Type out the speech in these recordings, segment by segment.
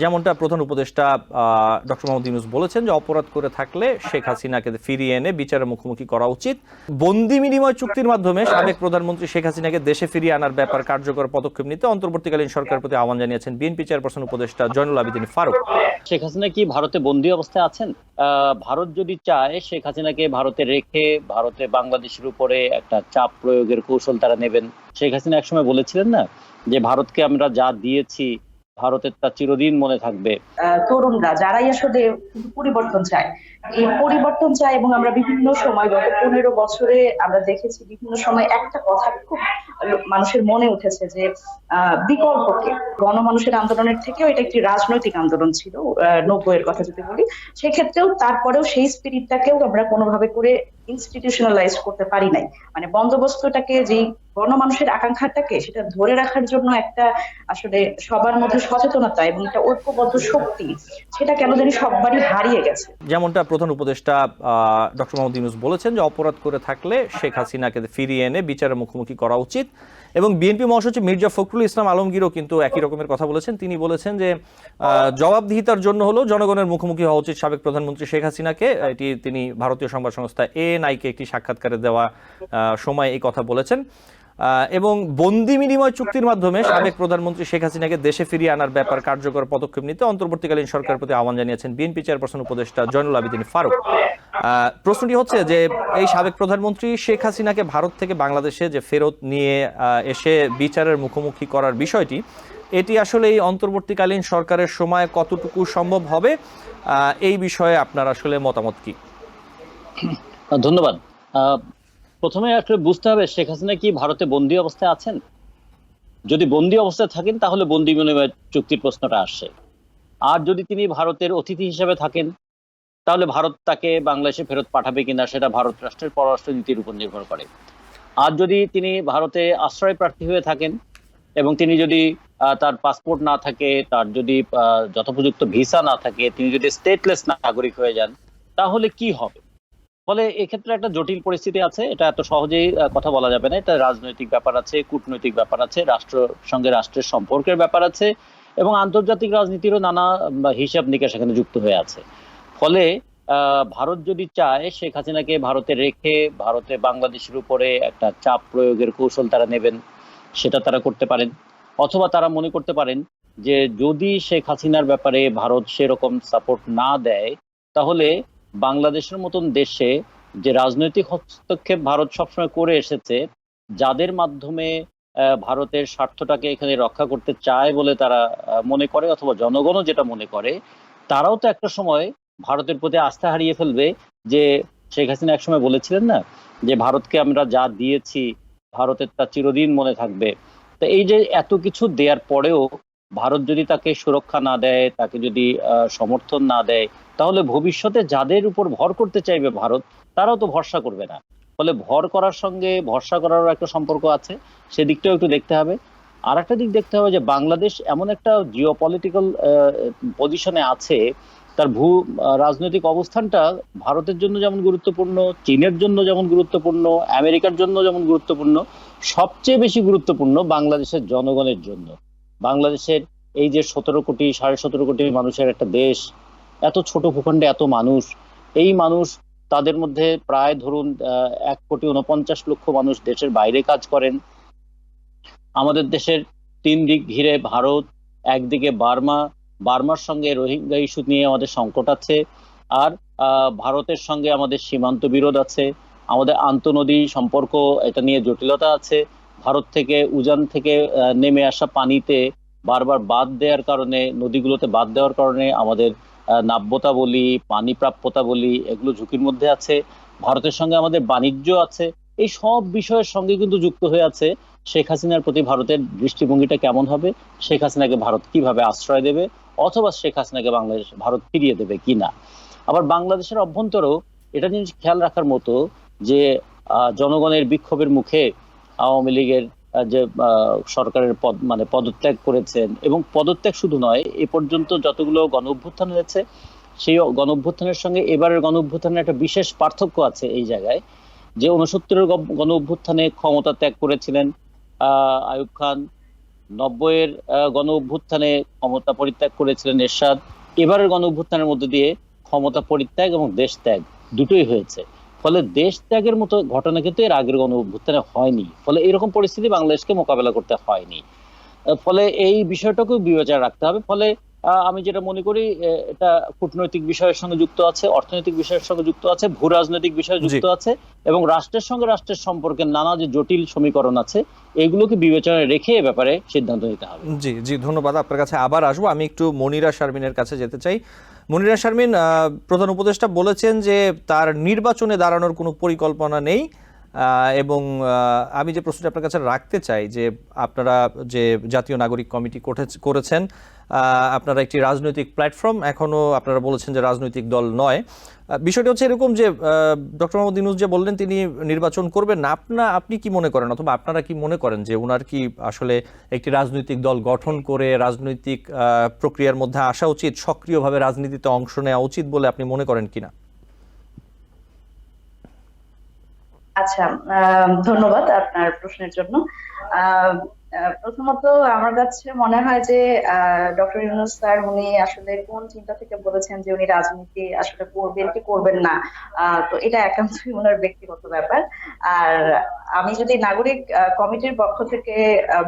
যেমনটা প্রধান উপদেষ্টা ডক্টর মোহাম্মদ ইউনুস বলেছেন যে অপরাধ করে থাকলে শেখ হাসিনাকে ফিরিয়ে এনে বিচারের মুখোমুখি করা উচিত। বন্দি বিনিময় চুক্তির মাধ্যমে সাবেক প্রধানমন্ত্রী শেখ হাসিনাকে দেশে ফিরিয়ে আনার ব্যাপার কার্যকর পদক্ষেপ নিতে অন্তর্বর্তীকালীন সরকারের প্রতি আহ্বান জানিয়েছেন বিএনপি চেয়ারপারসন উপদেষ্টা জয়নুল আবিদিন ফারুক। শেখ হাসিনা কি ভারতে বন্দি অবস্থায় আছেন? ভারত যদি চায়, শেখ হাসিনাকে ভারতে রেখে ভারতে বাংলাদেশের উপরে একটা চাপ প্রয়োগের কৌশল তারা নেবেন। শেখ হাসিনা একসময় বলেছিলেন না যে, ভারতকে আমরা যা দিয়েছি ভারতের তা চিরদিন মনে থাকবে। তরুণরা যারাই আসলে পরিবর্তন চায়, এই পরিবর্তন চায় এবং আমরা বিভিন্ন সময়, গত পনেরো বছরে আমরা দেখেছি বিভিন্ন সময় একটা কথা খুব মানুষের মনে উঠেছে যে বিকল্পকে, গণমানুষের আন্দোলনের থেকেও এটা একটি রাজনৈতিক আন্দোলন ছিল নব্বই এর কথা যদি বলি, সেক্ষেত্রেও তারপরেও সেই স্পিরিটটাকেও আমরা কোনোভাবে করে করতে পারি নাই। মানে বন্দোবস্তটাকে যেই আকাঙ্ক্ষাটাকে সেটা ধরে রাখার জন্য একটা আসলে সবার মধ্যে সচেতনতা এবং একটা ঐক্যবদ্ধ শক্তি, সেটা কেন জানি সববারই হারিয়ে গেছে। যেমনটা প্রধান উপদেষ্টা ডক্টর মোহাম্মদ ইউনুস বলেছেন যে অপরাধ করে থাকলে শেখ হাসিনাকে ফিরিয়ে এনে বিচারের মুখোমুখি করা উচিত। এবং বিএনপি মহাসচিব মির্জা ফখরুল ইসলাম আলমগীরও কিন্তু একই রকমের কথা বলেছেন। তিনি বলেছেন যে জবাবদিহিতার জন্য হলেও জনগণের মুখোমুখি হওয়া উচিত সাবেক প্রধানমন্ত্রী শেখ হাসিনাকে। এটি তিনি ভারতীয় সংবাদ সংস্থা এএনআইকে একটি সাক্ষাৎকারে দেওয়া সময় এই কথা বলেছেন। এবং বন্দি বিনিময় চুক্তির মাধ্যমে সাবেক প্রধানমন্ত্রী শেখ হাসিনাকে দেশে ফিরিয়ে আনার ব্যাপার কার্যকর পদক্ষেপ নিতে অন্তর্বর্তীকালীন সরকারের প্রতি আহ্বান জানিয়েছেন বিএনপি চেয়ারপারসন উপদেষ্টা জয়নুল আবিদিন ফারুক। প্রশ্নটি হচ্ছে যে, এই সাবেক প্রধানমন্ত্রী শেখ হাসিনাকে ভারত থেকে বাংলাদেশে যে ফেরত নিয়ে এসে বিচারের মুখোমুখি করার বিষয়টি, এটি আসলে এই অন্তর্বর্তীকালীন সরকারের সময় কতটুকু সম্ভব হবে? এই বিষয়ে আপনার আসলে মতামত কি? ধন্যবাদ। প্রথমে আসলে বুঝতে হবে শেখ হাসিনা কি ভারতে বন্দি অবস্থায় আছেন? যদি বন্দি অবস্থায় থাকেন, তাহলে বন্দি বিনিময় চুক্তির প্রশ্নটা আসে। আর যদি তিনি ভারতের অতিথি হিসেবে থাকেন, তাহলে ভারত তাকে বাংলাদেশে ফেরত পাঠাবে কিনা সেটা ভারত রাষ্ট্রের পররাষ্ট্র নীতির উপর নির্ভর করে। আর যদি তিনি ভারতে আশ্রয় প্রার্থী হয়ে থাকেন এবং তিনি যদি তার পাসপোর্ট না থাকে, তার যদি যথোপযুক্ত ভিসা না থাকে, তিনি যদি স্টেটলেস নাগরিক হয়ে যান, তাহলে কি হবে? ফলে এক্ষেত্রে একটা জটিল পরিস্থিতি আছে, এটা এত সহজেই কথা বলা যাবে না। এটা রাজনৈতিক ব্যাপার আছে, কূটনৈতিক ব্যাপার আছে, রাষ্ট্র, সঙ্গে রাষ্ট্রের সম্পর্কের ব্যাপার আছে এবং আন্তর্জাতিক রাজনীতিরও নানা হিসাব নিকাশ এখানে যুক্ত হয়ে আছে। ফলে ভারত যদি চায়, শেখ হাসিনাকে ভারতে রেখে, ভারতে বাংলাদেশের উপরে একটা চাপ প্রয়োগের কৌশল তারা নেবেন, সেটা তারা করতে পারেন। অথবা তারা মনে করতে পারেন যে যদি শেখ হাসিনার ব্যাপারে ভারত সেরকম সাপোর্ট না দেয়, তাহলে বাংলাদেশের মতন দেশে যে রাজনৈতিক হস্তক্ষেপ ভারত সবসময় করে এসেছে, যাদের মাধ্যমে ভারতের স্বার্থটাকে এখানে রক্ষা করতে চায় বলে তারা মনে করে অথবা জনগণও যেটা মনে করে, তারাও তো একটা সময় ভারতের প্রতি আস্থা হারিয়ে ফেলবে যে শেখ হাসিনা একসময় বলেছিলেন না যে ভারতকে আমরা যা দিয়েছি, ভারতের তা চিরদিন মনে থাকবে। তো এই যে এত কিছু দেওয়ার পরেও ভারত যদি তাকে সুরক্ষা না দেয়, তাকে যদি সমর্থন না দেয়, তাহলে ভবিষ্যতে যাদের উপর ভর করতে চাইবে ভারত, তারাও তো ভরসা করবে না। ফলে ভর করার সঙ্গে ভরসা করারও একটা সম্পর্ক আছে, সেদিকটাও একটু দেখতে হবে। আর একটা দিক দেখতে হবে যে বাংলাদেশ এমন একটা জিও পলিটিক্যাল পজিশনে আছে, তার ভূ রাজনৈতিক অবস্থানটা ভারতের জন্য যেমন গুরুত্বপূর্ণ, চীনের জন্য যেমন গুরুত্বপূর্ণ, আমেরিকার জন্য যেমন গুরুত্বপূর্ণ, সবচেয়ে বেশি গুরুত্বপূর্ণ বাংলাদেশের জনগণের জন্য। বাংলাদেশের এই যে সতেরো কোটি, সাড়ে সতেরো কোটি মানুষের একটা দেশ, এত ছোট ভূখণ্ডে এত মানুষ, এই মানুষ তাদের মধ্যে প্রায় ধরুন এক কোটি উনপঞ্চাশ লক্ষ মানুষ দেশের বাইরে কাজ করেন। আমাদের দেশের তিন দিক ঘিরে ভারত, একদিকে বার্মা, বার্মার সঙ্গে রোহিঙ্গা ইস্যু নিয়ে আমাদের সংকট আছে, আর ভারতের সঙ্গে আমাদের সীমান্ত বিরোধ আছে, আমাদের আন্তনদী সম্পর্ক এটা নিয়ে জটিলতা আছে ভারত থেকে, উজান থেকে নেমে আসা পানিতে বারবার বাদ দেওয়ার কারণে, নদীগুলোতে বাদ দেওয়ার কারণে আমাদের নাব্যতা বলি পানি প্রাপ্যতা বলি এগুলো ঝুঁকির মধ্যে আছে। ভারতের সঙ্গে আমাদের বাণিজ্য আছে। এই সব বিষয়ের সঙ্গে কিন্তু যুক্ত হয়ে আছে শেখ হাসিনার প্রতি ভারতের দৃষ্টিভঙ্গিটা কেমন হবে, শেখ হাসিনাকে ভারত কীভাবে আশ্রয় দেবে, অথবা শেখ হাসিনাকে বাংলাদেশ, ভারত ফিরিয়ে দেবে কিনা আবার বাংলাদেশের অভ্যন্তরেও এটা জিনিস খেয়াল রাখার মতো যে জনগণের বিক্ষোভের মুখে আওয়ামী লীগের যে সরকারের পদ মানে পদত্যাগ করেছেন এবং পদত্যাগ শুধু নয়, এ পর্যন্ত যতগুলো গণ অভ্যুত্থান হয়েছে, সেই গণ অভ্যুত্থানের সঙ্গে এবারের গণ অভ্যুত্থানের একটা বিশেষ পার্থক্য আছে এই জায়গায়, যে উনসত্তরের গণ অভ্যুত্থানে ক্ষমতা ত্যাগ করেছিলেন আয়ুব খান, নব্বইয়ের গণ অভ্যুত্থানে ক্ষমতা পরিত্যাগ করেছিলেন এরশাদ, এবারের গণ অভ্যুত্থানের মধ্যে দিয়ে ক্ষমতা পরিত্যাগ এবং দেশ ত্যাগ দুটোই হয়েছে। ফলে দেশ ত্যাগের মতো ঘটনা কিন্তু এর আগের গণ অভ্যুত্থানে হয়নি। ফলে এরকম পরিস্থিতি বাংলাদেশকে মোকাবেলা করতে হয়নি। ফলে এই বিষয়টাকেও বিবেচনা রাখতে হবে। ফলে আমি যেটা মনে করি এটা কূটনৈতিক বিষয়ের সঙ্গে যুক্ত আছে অর্থনৈতিক বিষয়ের সঙ্গে যুক্ত আছে ভূ রাজনৈতিক বিষয়ে যুক্ত আছে এবং রাষ্ট্রের সঙ্গে রাষ্ট্রের সম্পর্কে নানা যে জটিল সমীকরণ আছে এগুলোকে বিবেচনায় রেখে এ ব্যাপারে সিদ্ধান্ত নিতে হবে। জি জি ধন্যবাদ। আপনার কাছে আবার আসব। আমি একটু মনিরা শারমিনের কাছে যেতে চাই। মনিরা শারমিন প্রধান উপদেষ্টা বলেছেন যে তার নির্বাচনে দাঁড়ানোর কোনো পরিকল্পনা নেই এবং আমি যে প্রশ্নটি আপনার কাছে রাখতে চাই যে আপনারা যে জাতীয় নাগরিক কমিটি করেছেন আপনারা একটি রাজনৈতিক প্ল্যাটফর্ম, এখনও আপনারা বলেছেন যে রাজনৈতিক দল নয়। বিষয়টি হচ্ছে এরকম যে ডক্টর মোহাম্মদ ইউনুস যে বললেন, তিনি নির্বাচন করবেন না। আপনা, আপনি কি মনে করেন, অথবা আপনারা কি মনে করেন যে ওনার কি আসলে একটি রাজনৈতিক দল গঠন করে রাজনৈতিক প্রক্রিয়ার মধ্যে আসা উচিত, সক্রিয়ভাবে রাজনীতিতে অংশ নেওয়া উচিত বলে আপনি মনে করেন কিনা? আচ্ছা ধন্যবাদ আপনার প্রশ্নের জন্য। প্রথমত আমার কাছে মনে হয় যে ডক্টর ইউনুস স্যার, উনি আসলে কোন চিন্তা থেকে বলেছেন যে উনি রাজনীতি আসলে করবেন কি করবেন না? তো এটা একান্তই ওনার ব্যক্তিগত ব্যাপার। আর আমি যদি নাগরিক কমিটির পক্ষ থেকে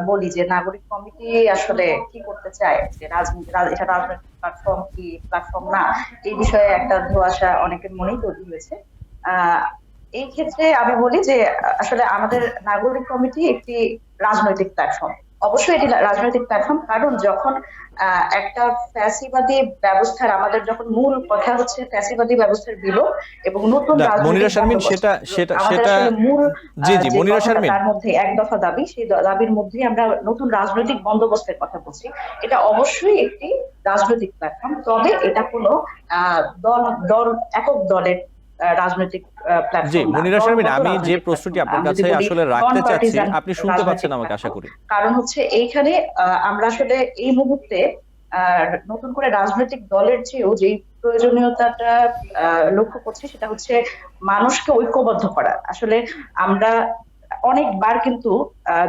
বলি যে নাগরিক কমিটি আসলে কি করতে চায়? যে রাজনীতি এটা রাজনৈতিক প্ল্যাটফর্ম কি প্ল্যাটফর্ম না? এই বিষয়ে একটা ধোঁয়াশা অনেকের মনেই তৈরি হয়েছে। এই ক্ষেত্রে আমি বলি যে, আসলে আমাদের নাগরিক কমিটি একটি রাজনৈতিক প্ল্যাটফর্ম অবশ্যই এটি রাজনৈতিক প্ল্যাটফর্ম কারণ যখন একটা ফ্যাসিবাদী ব্যবস্থার আমাদের যখন মূল কথা হচ্ছে ফ্যাসিবাদী ব্যবস্থার বিলোপ এবং নতুন মনিরা শারমিন সেটা সেটা সেটা মূল জি জি মনিরা শারমিন। তার মধ্যে এক দফা দাবি সেই দাবির মধ্যে আমরা নতুন রাজনৈতিক বন্দোবস্তের কথা বলছি। এটা অবশ্যই একটি রাজনৈতিক প্ল্যাটফর্ম তবে এটা কোনো আহ, দল দল একক দলের রাজনৈতিক জি প্ল্যাটফর্ম মনিরা শারমিন আমি যে প্রশ্নটি আপনার কাছে আসলে রাখতে চাচ্ছি আপনি শুনতে পাচ্ছেন আমাকে আশা করি। কারণ হচ্ছে এইখানে আমরা আসলে এই মুহূর্তে আহ, নতুন করে রাজনৈতিক দলের চেয়েও যে প্রয়োজনীয়তাটা আহ, লক্ষ্য করছি সেটা হচ্ছে মানুষকে ঐক্যবদ্ধ করা। আসলে আমরা অনেকবার কিন্তু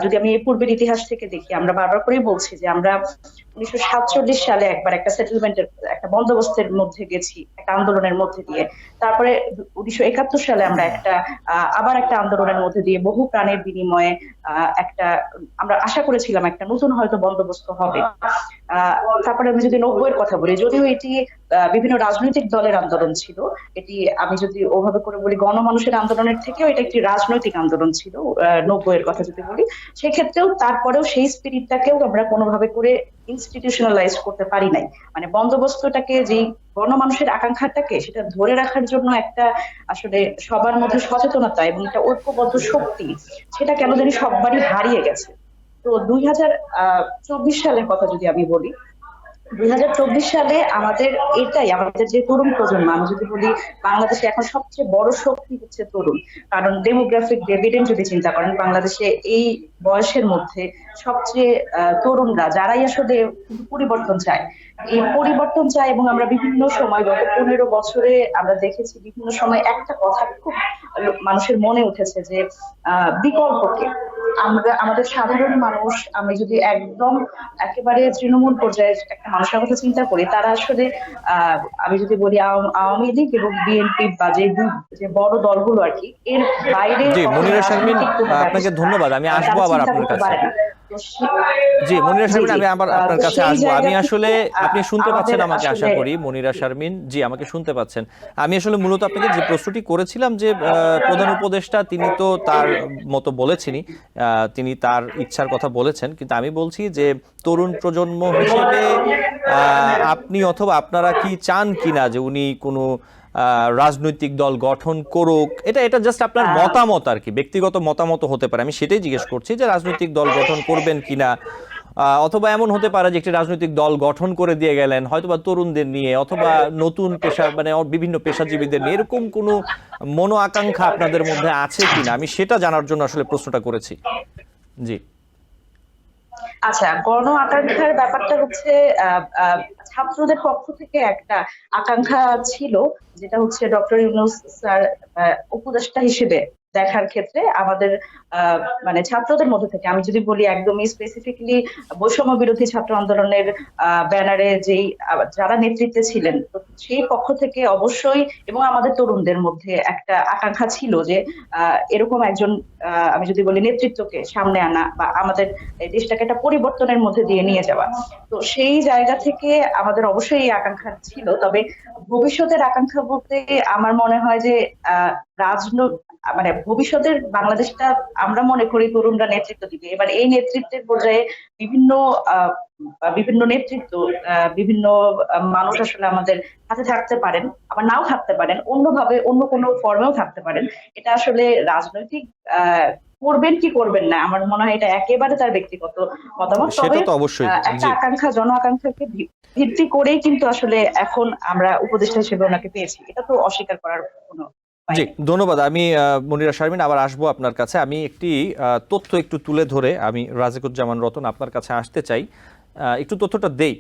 যদি আমি এই পূর্বের ইতিহাস থেকে দেখি, আমরা বারবার করেই বলছি যে আমরা উনিশশো সাতচল্লিশ সালে একবার একটা সেটেলমেন্টের একটা বন্দোবস্তের মধ্যে গেছি, একটা আন্দোলনের মধ্যে দিয়ে। তারপরে উনিশশো একাত্তর সালে আমরা একটা আবার একটা আন্দোলনের মধ্যে দিয়ে বহু প্রাণের বিনিময়ে একটা, আমরা আশা করেছিলাম একটা নতুন হয়তো বন্দোবস্ত হবে। তারপরে আমি যদি নব্বইয়ের কথা বলি, যদিও এটি বিভিন্ন রাজনৈতিক দলের আন্দোলন ছিল, এটি আমি যদি ওভাবে করে বলি গণমানুষের আন্দোলনের থেকেও এটা একটি রাজনৈতিক আন্দোলন ছিল নব্বইয়ের কথা যদি বলি। সেক্ষেত্রেও তারপরেও সেই স্পিরিটটাকেও আমরা কোনোভাবে করে ইনস্টিটিউশনালাইজ করতে পারি নাই। মানে বন্দোবস্তটাকে যে গণমানুষের আকাঙ্ক্ষাটাকে, সেটা ধরে রাখার জন্য একটা আসলে সবার মধ্যে সচেতনতা এবং একটা ঐক্যবদ্ধ শক্তি, সেটা কেন জানি সববারই হারিয়ে গেছে। তো দুই হাজার চব্বিশ সালের কথা যদি আমি বলি দুই হাজার চব্বিশ সালে আমাদের এটাই, আমাদের যে তরুণ প্রজন্ম, আমি যদি বলি বাংলাদেশে এখন সবচেয়ে বড় শক্তি হচ্ছে তরুণ। কারণ ডেমোগ্রাফিক ডিভিডেন্ড যদি চিন্তা করেন, বাংলাদেশে এই বয়সের মধ্যে সবচেয়ে আহ, তরুণরা যারাই আসলে পরিবর্তন চায়। এই পরিবর্তন চায় এবং আমরা বিভিন্ন সময় গত পনেরো বছরে আমরা দেখেছি বিভিন্ন সময় একটা কথা খুব মানুষের মনে উঠেছে যে বিকল্পকে। আমরা আমাদের সাধারণ মানুষ আমি যদি একদম একেবারে তৃণমূল পর্যায়ে একটা মানুষের কথা চিন্তা করি তারা আসলে আহ আমি যদি বলি আওয়ামী লীগ এবং বিএনপি বা যে যে বড় দলগুলো আর কি এর বাইরে আপনাকে ধন্যবাদ। আমি আসব আবার চিন্তা আপনার কাছে। জি মনিরা শারমিন আমি আবার আপনার কাছে আসব। আমি আসলে আপনি শুনতে পাচ্ছেন আমাকে আশা করি মনিরা শারমিন। জি আমাকে শুনতে পাচ্ছেন। আমি আসলে মূলত আপনাকে যে প্রশ্নটি করেছিলাম যে প্রধান উপদেষ্টা তিনি তো তার মতো বলেছেনই আহ, তিনি তার ইচ্ছার কথা বলেছেন। কিন্তু আমি বলছি যে তরুণ প্রজন্ম হিসেবে আহ, আপনি অথবা আপনারা কি চান কিনা যে উনি কোনো রাজনৈতিক দল গঠন করুক এটা এটা জাস্ট আপনার মতামত আর কি ব্যক্তিগত মতামত হতে পারে। আমি সেটাই জিজ্ঞেস করছি যে রাজনৈতিক দল গঠন করবেন কিনা অথবা এমন হতে পারে যে একটি রাজনৈতিক দল গঠন করে দিয়ে গেলেন হয়তোবা তরুণদের নিয়ে অথবা নতুন পেশা মানে বিভিন্ন পেশাজীবীদের নিয়ে এরকম কোনো মনো আকাঙ্ক্ষা আপনাদের মধ্যে আছে কিনা? আমি সেটা জানার জন্য আসলে প্রশ্নটা করেছি। জি। আচ্ছা গণ আকাঙ্ক্ষার ব্যাপারটা হচ্ছে ছাত্রদের পক্ষ থেকে একটা আকাঙ্ক্ষা ছিল, যেটা হচ্ছে ডক্টর ইউনুস স্যার উপদেষ্টা হিসেবে। দেখার ক্ষেত্রে আমাদের মানে ছাত্রদের মধ্যে থেকে, আমি যদি বলি একদমই স্পেসিফিকলি বৈষম্য বিরোধী ছাত্র আন্দোলনের ব্যানারে যেই যারা নেতৃত্বে ছিলেন, তো সেই পক্ষ থেকে অবশ্যই এবং আমাদের তরুণদের মধ্যে একটা আকাঙ্ক্ষা ছিল যে এরকম একজন আমি যদি বলি নেতৃত্বকে সামনে আনা বা আমাদের দেশটাকে একটা পরিবর্তনের মধ্যে দিয়ে নিয়ে যাওয়া। তো সেই জায়গা থেকে আমাদের অবশ্যই এই আকাঙ্ক্ষা ছিল, তবে ভবিষ্যতের আকাঙ্ক্ষা বলতে আমার মনে হয় যে আহ রাজন মানে ভবিষ্যতের বাংলাদেশটা আমরা মনে করি তরুণরা নেতৃত্ব দিবে। এবার এই নেতৃত্বের পর্যায়ে বিভিন্ন আহ বিভিন্ন নেতৃত্ব বিভিন্ন মানুষ আসলে আমাদের হাতে থাকতে পারেন আবার নাও থাকতে পারেন অন্যভাবে অন্য কোনো ফর্মেও থাকতে পারেন। এটা আসলে রাজনৈতিক আহ করবেন কি করবেন না আমার মনে হয় এটা একেবারে তার ব্যক্তিগত মতামত। তবে একটা আকাঙ্ক্ষা জন আকাঙ্ক্ষাকে ভিত্তি করেই কিন্তু আসলে এখন আমরা উপদেষ্টা হিসেবে ওনাকে পেয়েছি। এটা তো অস্বীকার করার কোনো জি ধন্যবাদ। আমি মনিরা শারমিন আবার আসব আপনার কাছে। আমি একটি তথ্য একটু তুলে ধরে আমি রাজিকুজ্জামান রতন আপনার কাছে আসতে চাই। একটু তথ্যটা দেই।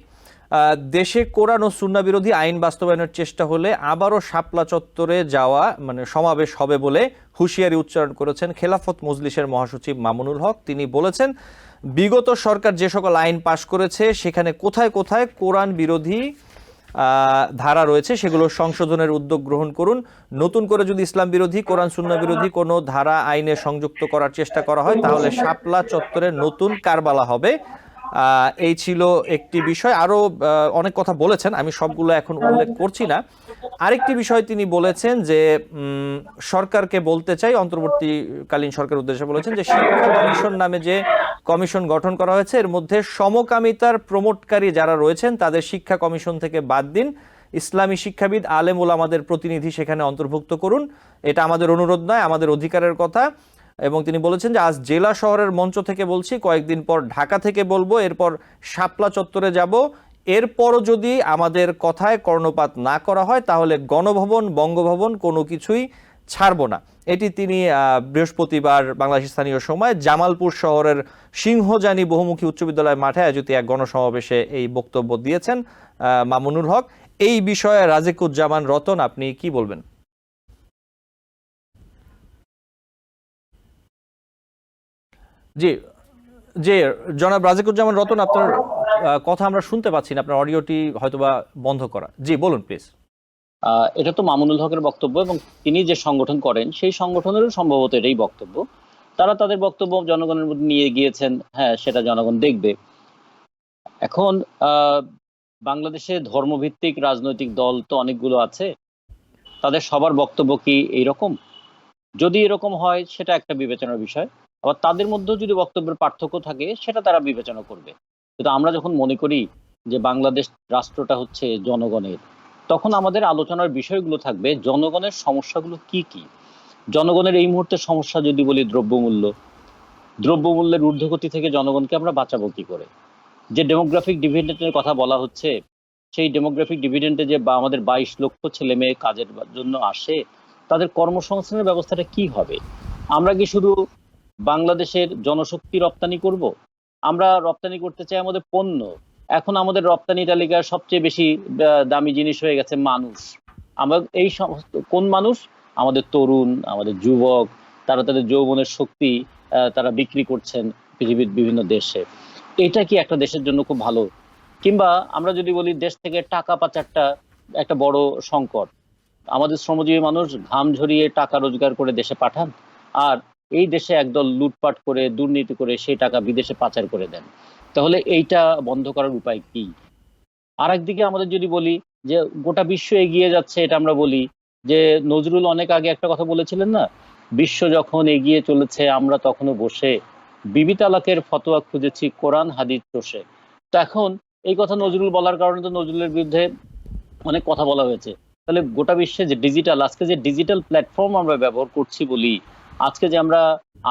দেশে কোরআন ও সুন্না বিরোধী আইন বাস্তবায়নের চেষ্টা হলে আবারও শাপলা চত্বরে যাওয়া মানে সমাবেশ হবে বলে হুঁশিয়ারি উচ্চারণ করেছেন খেলাফত মজলিসের মহাসচিব মামুনুল হক। তিনি বলেছেন বিগত সরকার যে সকল আইন পাশ করেছে সেখানে কোথায় কোথায় কোরআন বিরোধী ধারা রয়েছে, সেগুলো সংশোধনের উদ্যোগ গ্রহণ করুন। নতুন করে যদি ইসলাম বিরোধী, কোরআন সুন্না বিরোধী কোনো ধারা, আইনে সংযুক্ত করার চেষ্টা করা হয়, তাহলে শাপলা চত্বরে নতুন কারবালা হবে। এই ছিল একটি বিষয়। আরও অনেক কথা বলেছেন, আমি সবগুলো এখন উল্লেখ করছি না। আরেকটি বিষয় তিনি বলেছেন যে সরকারকে বলতে চাই, অন্তর্বর্তীকালীন সরকার উদ্দেশ্যে বলেছেন যে, শিক্ষা কমিশন নামে যে কমিশন গঠন করা হয়েছে, এর মধ্যে সমকামিতার প্রমোটকারী যারা রয়েছেন, তাদের শিক্ষা কমিশন থেকে বাদ দিন। ইসলামী শিক্ষাবিদ আলেম আমাদের প্রতিনিধি সেখানে অন্তর্ভুক্ত করুন। এটা আমাদের অনুরোধ নয়, আমাদের অধিকারের কথা। এবং তিনি বলেছেন যে, আজ জেলা শহরের মঞ্চ থেকে বলছি, কয়েকদিন পর ঢাকা থেকে বলব, এরপর শাপলা চত্বরে যাব। এরপরও যদি আমাদের কথায় কর্ণপাত না করা হয়, তাহলে গণভবন, বঙ্গভবন কোনো কিছুই ছাড়বো না। এটি তিনি বৃহস্পতিবার বাংলাদেশ স্থানীয় সময় জামালপুর শহরের সিংহজানি বহুমুখী উচ্চ বিদ্যালয় মাঠে আয়োজিত এক গণসমাবেশে এই বক্তব্য দিয়েছেন মামুনুল হক। এই বিষয়ে রাজিকুজ্জামান রতন, আপনি কি বলবেন? জি জি, জনাব রাজিকুজ্জামান রতন, আপনার কথা আমরা শুনতে পাচ্ছি না, আপনার অডিওটি হয়তোবা বন্ধ করা। জি, বলুন প্লিজ এটা তো মামুনুল হকের বক্তব্য এবং তিনি যে সংগঠন করেন, সেই সংগঠনেরও সম্ভবত এটাই বক্তব্য। তারা তাদের বক্তব্য জনগণের মধ্যে নিয়ে গিয়েছেন হ্যাঁ সেটা জনগণ দেখবে। এখন বাংলাদেশে ধর্মভিত্তিক রাজনৈতিক দল তো অনেকগুলো আছে। তাদের সবার বক্তব্য কি এইরকম? যদি এরকম হয়, সেটা একটা বিবেচনার বিষয়। আবার তাদের মধ্যেও যদি বক্তব্যের পার্থক্য থাকে, সেটা তারা বিবেচনা করবে। কিন্তু আমরা যখন মনে করি যে বাংলাদেশ রাষ্ট্রটা হচ্ছে জনগণের, তখন আমাদের আলোচনার বিষয়গুলো থাকবে জনগণের সমস্যাগুলো কি কি? জনগণের এই মুহূর্তে সমস্যা যদি বলি দ্রব্যমূল্য, দ্রব্যমূল্যের ঊর্ধ্বগতি থেকে জনগণকে আমরা বাঁচাবো কি করে? যে ডেমোগ্রাফিক ডিভিডেন্টের কথা বলা হচ্ছে, সেই ডেমোগ্রাফিক ডিভিডেন্টে যে বা আমাদের বাইশ লক্ষ ছেলে মেয়ে কাজের জন্য আসে, তাদের কর্মসংস্থানের ব্যবস্থাটা কি হবে? আমরা কি শুধু বাংলাদেশের জনশক্তি রপ্তানি করব? আমরা রপ্তানি করতে চাই আমাদের পণ্য। এখন আমাদের রপ্তানি তালিকার সবচেয়ে বেশি দামি জিনিস হয়ে গেছে মানুষ। আমরা এই কোন মানুষ? আমাদের তরুণ, আমাদের যুবক, তারা তাদের যৌবনের শক্তি তারা বিক্রি করছেন পৃথিবীর বিভিন্ন দেশে। এটা কি একটা দেশের জন্য খুব ভালো? কিংবা আমরা যদি বলি দেশ থেকে টাকা পাচারটা একটা বড় সংকট। আমাদের শ্রমজীবী মানুষ ঘাম ঝরিয়ে টাকা রোজগার করে দেশে পাঠান, আর এই দেশে একদল লুটপাট করে, দুর্নীতি করে সেই টাকা বিদেশে পাচার করে দেন। তাহলে এইটা বন্ধ করার উপায় কি? আর একদিকে আমাদের যদি বলি যে গোটা বিশ্ব এগিয়ে যাচ্ছে, এটা আমরা বলি যে নজরুল অনেক আগে একটা কথা বলেছিলেন না? বিশ্ব যখন এগিয়ে চলেছে, আমরা তখনও বসে। বিবি তালাকের ফতোয়া খুঁজেছি, কোরআন, হাদিস চষে। তো এখন এই কথা নজরুল বলার কারণে তো নজরুলের বিরুদ্ধে অনেক কথা বলা হয়েছে। তাহলে গোটা বিশ্বে যে ডিজিটাল আজকে যে ডিজিটাল প্ল্যাটফর্ম আমরা ব্যবহার করছি বলি আজকে যে আমরা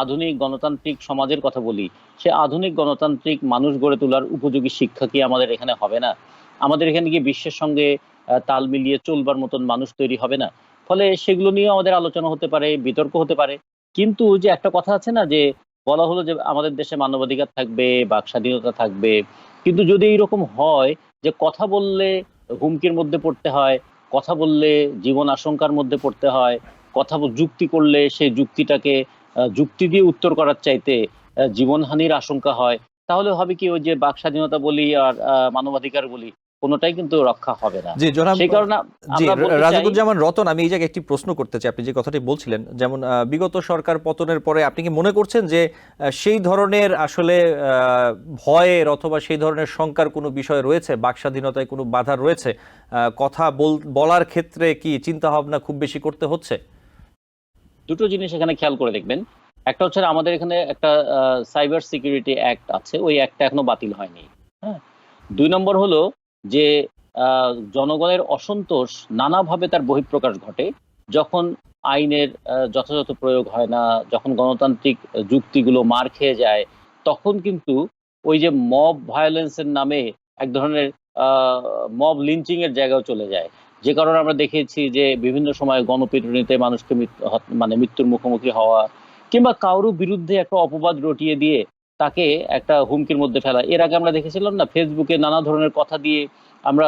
আধুনিক গণতান্ত্রিক সমাজের কথা বলি, সে আধুনিক গণতান্ত্রিক মানুষ গড়ে তোলার উপযোগী শিক্ষা কি আমাদের এখানে হবে না? আমাদের এখানে গিয়ে বিশ্বের সঙ্গে তাল মিলিয়ে চলবার মতন মানুষ তৈরি হবে না? ফলে সেগুলো নিয়েও আমাদের আলোচনা হতে পারে, বিতর্ক হতে পারে। কিন্তু যে একটা কথা আছে না, যে বলা হলো যে আমাদের দেশে মানবাধিকার থাকবে, বাক স্বাধীনতা থাকবে। কিন্তু যদি এইরকম হয় যে কথা বললে হুমকির মধ্যে পড়তে হয়, কথা বললে জীবন আশঙ্কার মধ্যে পড়তে হয় কথা যুক্তি করলে সেই যুক্তিটাকে যুক্তি দিয়ে উত্তর করার চাইতে জীবনহানির আশঙ্কা হয়। তাহলে হবে কি ওই যে বাক স্বাধীনতা বলি আর মানবাধিকার বলি কোনোটাই কিন্তু রক্ষা হবে না। জি জনাব সেই কারণে জি আমরা বলতে চাই- রাজাকুজ্জামান রতন আমি এই জায়গায় একটি প্রশ্ন করতে চাই। আপনি যে কথাটি বলছিলেন যেমন বিগত সরকার পতনের পরে আপনি কি মনে করছেন যে সেই ধরনের আসলে ভয়ের অথবা সেই ধরনের শঙ্কার কোনো বিষয় রয়েছে? বাক স্বাধীনতায় কোনো বাধা রয়েছে? আহ, কথা বল- বলার ক্ষেত্রে কি চিন্তা ভাবনা খুব বেশি করতে হচ্ছে? দুটো জিনিস এখানে খেয়াল করে দেখবেন। একটা হচ্ছে আমাদের এখানে একটা সাইবার সিকিউরিটি অ্যাক্ট আছে, ওই অ্যাক্টটা এখনও বাতিল হয়নি হ্যাঁ? দুই নম্বর হলো যে জনগণের অসন্তোষ নানাভাবে তার বহিঃপ্রকাশ ঘটে, যখন আইনের যথাযথ প্রয়োগ হয় না, যখন গণতান্ত্রিক যুক্তিগুলো মার খেয়ে যায়, তখন কিন্তু ওই যে মব ভায়োলেন্সের নামে এক ধরনের মব লিঞ্চিং এর জায়গাও চলে যায়। যে কারণে আমরা দেখেছি যে বিভিন্ন সময় গণপিটুনিতে মানুষকে মানে মৃত্যুর মুখোমুখি হওয়া কিংবা কারোর বিরুদ্ধে একটা অপবাদ রটিয়ে দিয়ে তাকে একটা হুমকির মধ্যে ফেলা। এর আগে আমরা দেখেছিলাম না ফেসবুকে নানা ধরনের কথা দিয়ে আমরা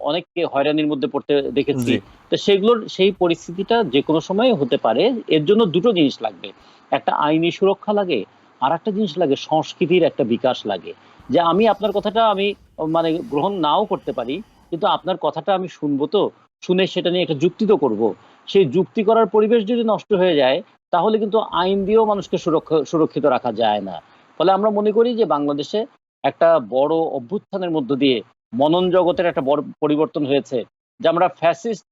অনেককে হয়রানির মধ্যে পড়তে দেখেছি। তো সেগুলোর সেই পরিস্থিতিটা যে কোনো সময় হতে পারে। এর জন্য দুটো জিনিস লাগবে। একটা আইনি সুরক্ষা লাগে আর একটা জিনিস লাগে সংস্কৃতির একটা বিকাশ লাগে। যে আমি আপনার কথাটা আমি মানে গ্রহণ নাও করতে পারি কিন্তু আপনার কথাটা আমি শুনব তো, শুনে সেটা নিয়ে একটা যুক্তি তো করব। সেই যুক্তি করার পরিবেশ যদি নষ্ট হয়ে যায়, তাহলে কিন্তু আইন দিয়েও মানুষকে সুরক্ষা, সুরক্ষিত রাখা যায় না। ফলে আমরা মনে করি যে বাংলাদেশে একটা বড় অভ্যুত্থানের মধ্য দিয়ে মনন জগতের একটা বড় পরিবর্তন হয়েছে, যে আমরা ফ্যাসিস্ট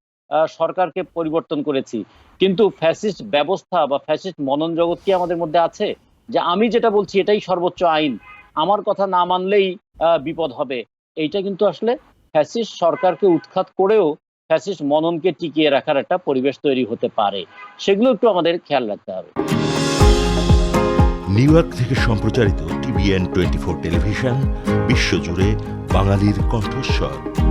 সরকারকে পরিবর্তন করেছি। কিন্তু ফ্যাসিস্ট ব্যবস্থা বা ফ্যাসিস্ট মনন জগৎ কি আমাদের মধ্যে আছে? যে আমি যেটা বলছি এটাই সর্বোচ্চ আইন। আমার কথা না মানলেই বিপদ হবে। এইটা কিন্তু আসলে ফ্যাসিস্ট সরকারকে উৎখাত করেও ফ্যাসিস্ট মননকে টিকিয়ে রাখার একটা পরিবেশ তৈরি হতে পারে। সেগুলো একটু আমাদের খেয়াল রাখতে হবে। নিউ ইয়র্ক থেকে সম্প্রচারিত টিভিএন টোয়েন্টি ফোর টেলিভিশন, বিশ্বজুড়ে বাঙালির কণ্ঠস্বর।